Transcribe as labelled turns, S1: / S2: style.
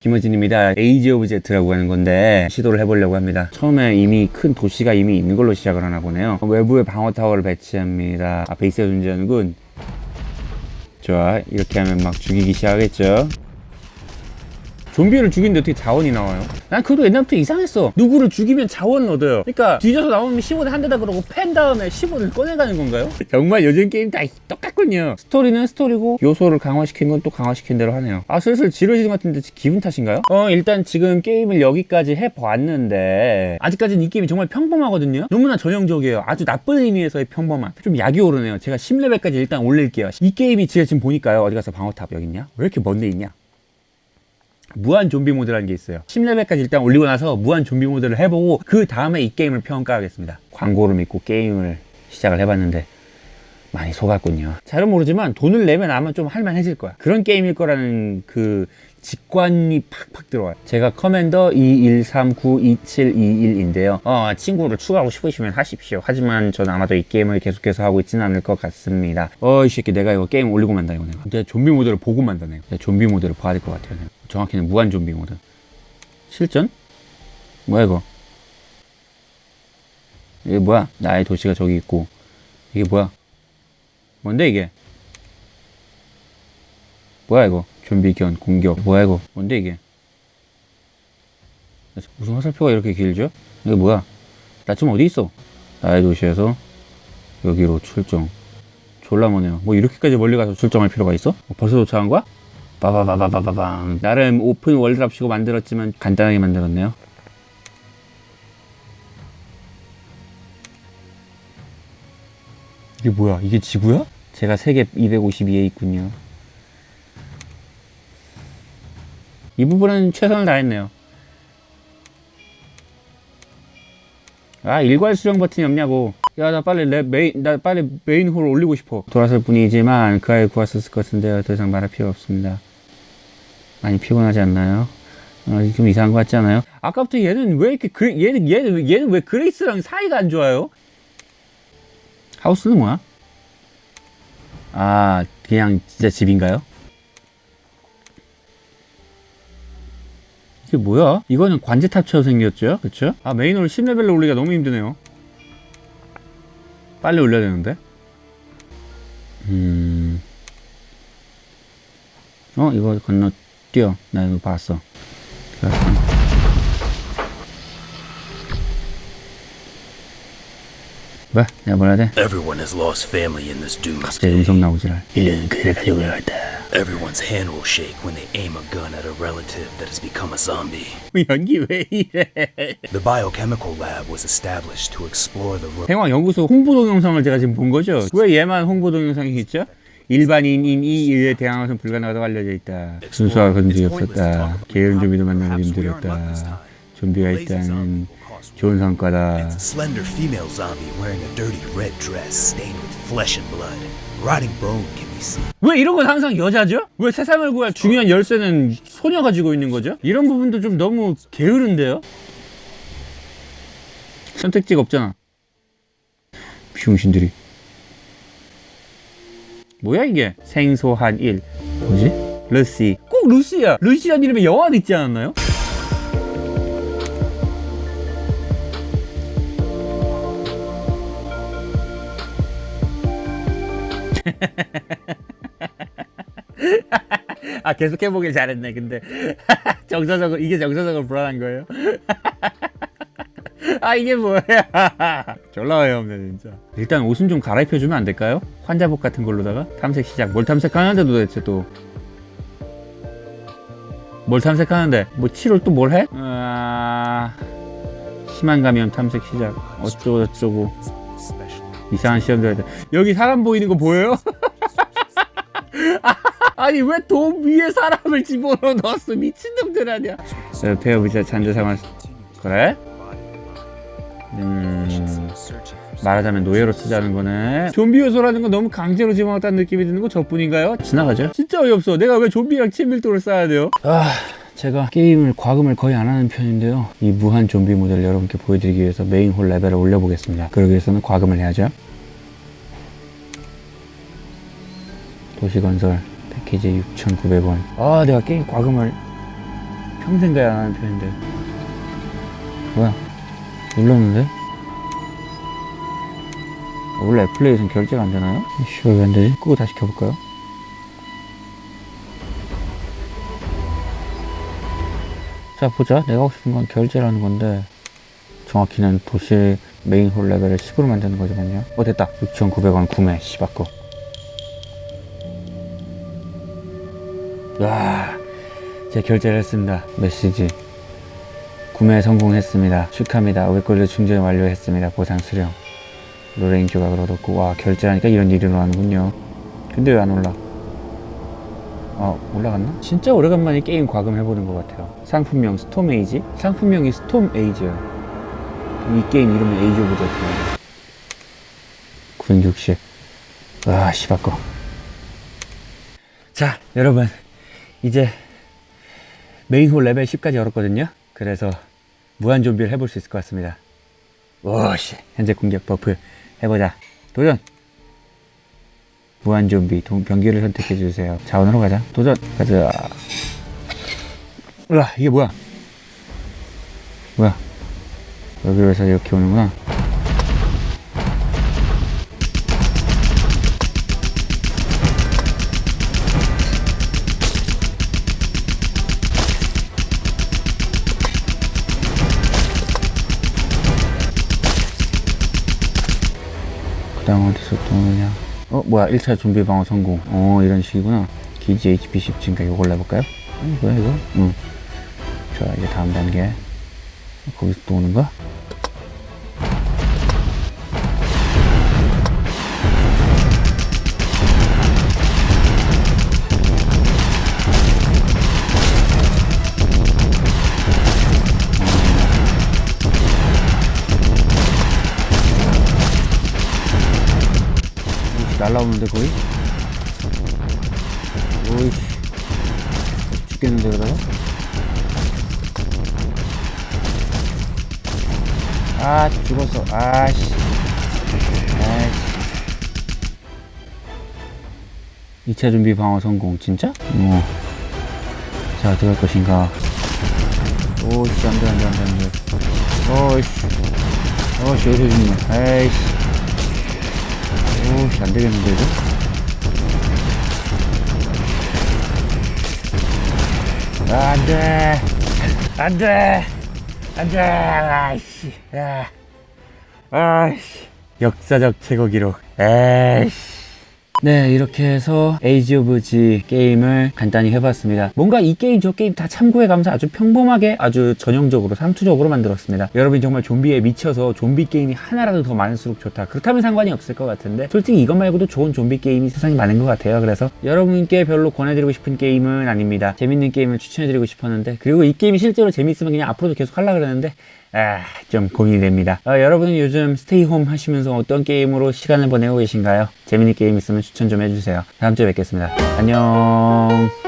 S1: 김어진입니다. 에이지 오브 제트라고 하는 건데 시도를 해보려고 합니다. 처음에 이미 큰 도시가 이미 있는 걸로 시작을 하나 보네요. 외부에 방어 타워를 배치합니다. 앞에 있어야 존재하는군. 좋아, 이렇게 하면 막 죽이기 시작하겠죠. 좀비를 죽이는데 어떻게 자원이 나와요? 난 그것도 옛날부터 이상했어. 누구를 죽이면 자원을 얻어요. 그러니까 뒤져서 나오면 15원 한 대다 그러고 팬 다음에 10원을 꺼내가는 건가요? 정말 요즘 게임 다 똑같군요. 스토리는 스토리고 요소를 강화시킨 건 또 강화시킨 대로 하네요. 아 슬슬 지루해지는 것 같은데 기분 탓인가요? 어 일단 지금 게임을 여기까지 해봤는데 아직까지는 이 게임이 정말 평범하거든요. 너무나 전형적이에요. 아주 나쁜 의미에서의 평범함. 좀 약이 오르네요. 제가 10레벨까지 일단 올릴게요. 이 게임이 제가 지금 보니까요. 어디 가서 방어탑 여기 있냐? 왜 이렇게 먼데 있냐? 무한 좀비 모드라는 게 있어요. 10레벨까지 일단 올리고 나서 무한 좀비 모드를 해보고 그 다음에 이 게임을 평가하겠습니다. 광고를 믿고 게임을 시작을 해봤는데 많이 속았군요. 잘은 모르지만 돈을 내면 아마 좀 할만해질 거야. 그런 게임일 거라는 그 직관이 팍팍 들어와요. 제가 커맨더 21392721인데요. 어, 친구를 추가하고 싶으시면 하십시오. 하지만 저는 아마도 이 게임을 계속해서 하고 있지는 않을 것 같습니다. 어, 이 새끼 내가 이거 게임 올리고 만다 이거 내가. 내가 좀비 모드를 보고 만다네. 내가 좀비 모드를 봐야 될 것 같아요. 내가. 정확히는 무한 좀비 모드. 실전? 뭐야 이거? 이게 뭐야? 나의 도시가 저기 있고 이게 뭐야? 뭔데 이게? 뭐야 이거? 좀비 견 공격 뭐야 이거? 뭔데 이게? 무슨 화살표가 이렇게 길죠? 이게 뭐야? 나 지금 어디 있어? 나의 도시에서 여기로 출정. 졸라 머네요. 뭐 이렇게까지 멀리 가서 출정할 필요가 있어? 어, 벌써 도착한 거야? 빠바바바바바밤. 나름 오픈 월드랍시고 만들었지만 간단하게 만들었네요. 이게 뭐야? 이게 지구야? 제가 세계 252에 있군요. 이 부분은 최선을 다했네요. 아 일괄 수령 버튼이 없냐고. 야 나 빨리 랩 메인 나 빨리 메인 홀 올리고 싶어. 돌아설 뿐이지만 그 아이 구했었을 것 같은데요. 더 이상 말할 필요 없습니다. 많이 피곤하지 않나요? 어, 좀 이상한 것 같지 않아요? 아까부터 얘는 왜 이렇게 그레, 얘는 얘는 얘는 왜 그레이스랑 사이가 안 좋아요? 하우스는 뭐야? 아 그냥 진짜 집인가요? 이게 뭐야? 이거는 관제 탑처럼 생겼죠? 그쵸? 아 메인홀 10레벨로 올리기가 너무 힘드네요 빨리 올려야 되는데 음... 어? 이거 건너 뛰어 나 이거 봤어. 뭐? 내가 뭐라 돼?
S2: Everyone has lost family in this
S1: 제
S2: doomsday.
S1: 음성 나오지랄 1년 그대를 가지고 나왔다
S2: Everyone's hand will shake when they aim a gun at a relative that has become a zombie.
S1: 연기 왜 이래
S2: The biochemical lab was established to explore the ro-
S1: 생화연구소 홍보 동영상을 제가 지금 본 거죠? 왜 얘만 홍보 동영상이 있죠? 일반인이 이에 대항하선 불가능하다고 알려져 있다. 순수한 건지 없었다. 게으른 좀비도 만나기 힘들었다. 좀비가 있다는 좋은 성과다.
S2: It's a slender female zombie wearing a dirty red dress stained with flesh and blood. Rotting bone can be seen.
S1: 왜 이런 건 항상 여자죠? 왜 세상을 구할 중요한 열쇠는 소녀가 쥐고 있는 거죠? 이런 부분도 좀 너무 게으른데요? 선택지가 없잖아. 비용신들이. 뭐야 이게? 생소한 일. 뭐지? 루시. 꼭 루시야. 루시란 이름의 영화도 있지 않았나요? 아 계속 해보길 잘했네 근데 정서적으로 이게 정서적으로 불안한 거예요 아 이게 뭐야 졸라 어이없네 진짜. 일단 옷은 좀 갈아입혀주면 안 될까요? 환자복 같은 걸로다가 탐색 시작. 뭘 탐색하는데 도대체 또? 뭘 탐색하는데? 뭐 치료를 또뭘 해? 아... 심한 감염 탐색 시작. 어쩌고 저쩌고. 이상한 해야 돼. 여기 사람 보이는 거 보여요? 아니 왜 돔 위에 사람을 집어넣어 넣었어? 미친놈들 아니야. 어, 배워보자 잔재 상황 그래? 음 말하자면 노예로 쓰자는 거네 좀비 요소라는 건 너무 강제로 집어넣었다는 느낌이 드는 거 저뿐인가요? 지나가죠 진짜 어이없어 내가 왜 좀비랑 친밀도를 쌓아야 돼요? 아 제가 게임을 과금을 거의 안 하는 편인데요 이 무한 좀비 모델 여러분께 보여드리기 위해서 메인 홀 레벨을 올려보겠습니다 그러기 위해서는 과금을 해야죠 도시건설 패키지 6,900원. 아, 내가 게임 과금을 평생 가야 하는 편인데. 뭐야? 눌렀는데? 원래 애플레이에선 결제가 안 되나요? 씨발 왜안 되지? 끄고 다시 켜볼까요? 자 보자 내가 하고 싶은 건 결제라는 건데 정확히는 도시 메인 홀 레벨을 10으로 만드는 거거든요 어 됐다 6,900원 구매 씨바꺼 와 제가 결제를 했습니다 메시지 구매 성공했습니다. 축하합니다. 500골드 충전 완료했습니다. 보상 수령. 로레인 조각을 얻었고 와 결제하니까 이런 일이 일어나는군요. 근데 왜 안 올라? 아 올라갔나? 진짜 오래간만에 게임 과금해보는 것 같아요. 상품명 스톰 에이지? 상품명이 스톰 에이지예요. 이 게임 이름은 에이지 오브 데스예요 960와 씨바꺼 자 여러분. 이제 메인홀 레벨 10까지 열었거든요. 그래서 무한 좀비를 해볼 수 있을 것 같습니다. 오씨 현재 공격 버프 해보자. 도전! 무한 좀비 동- 병기를 선택해 주세요. 자원으로 가자. 도전! 가자. 으아 이게 뭐야? 뭐야? 여기에서 이렇게 오는구나 그 다음 어디서 또 오느냐 어 뭐야 1차 좀비 방어 성공 어 이런 식이구나 기지 HP 10 증가 요걸 내볼까요? 어, 뭐야 이거? 응. 자 이제 다음 단계 거기서 또 오는 거야? 날라오는데 거의? 오이씨 죽겠는데 그러다가? 아 죽었어. 아씨. 아이씨. 2차 준비 방어 성공. 진짜? 어. 자 어떻게 할 것인가? 오씨 안돼 안돼 안돼 안돼. 오이씨. 오씨 어디서 죽냐 아이씨 오씨 안 되겠는데 이거? 안 돼! 안 돼! 안 돼! 아이씨. 야. 아이씨. 역사적 최고 기록. 에이씨. 네, 이렇게 해서 에이지 오브 지 게임을 간단히 해봤습니다. 뭔가 이 게임 저 게임 다 참고해가면서 아주 평범하게 아주 전형적으로 삼투적으로 만들었습니다. 여러분이 정말 좀비에 미쳐서 좀비 게임이 하나라도 더 많을수록 좋다. 그렇다면 상관이 없을 것 같은데 솔직히 이것 말고도 좋은 좀비 게임이 세상에 많은 것 같아요. 그래서 여러분께 별로 권해드리고 싶은 게임은 아닙니다. 재밌는 게임을 추천해드리고 싶었는데 그리고 이 게임이 실제로 재밌으면 그냥 앞으로도 계속 하려고 그랬는데 아, 좀 고민이 됩니다. 어, 여러분은 요즘 스테이홈 하시면서 어떤 게임으로 시간을 보내고 계신가요? 재밌는 게임 있으면 추천 좀 해주세요. 다음 주에 뵙겠습니다. 안녕.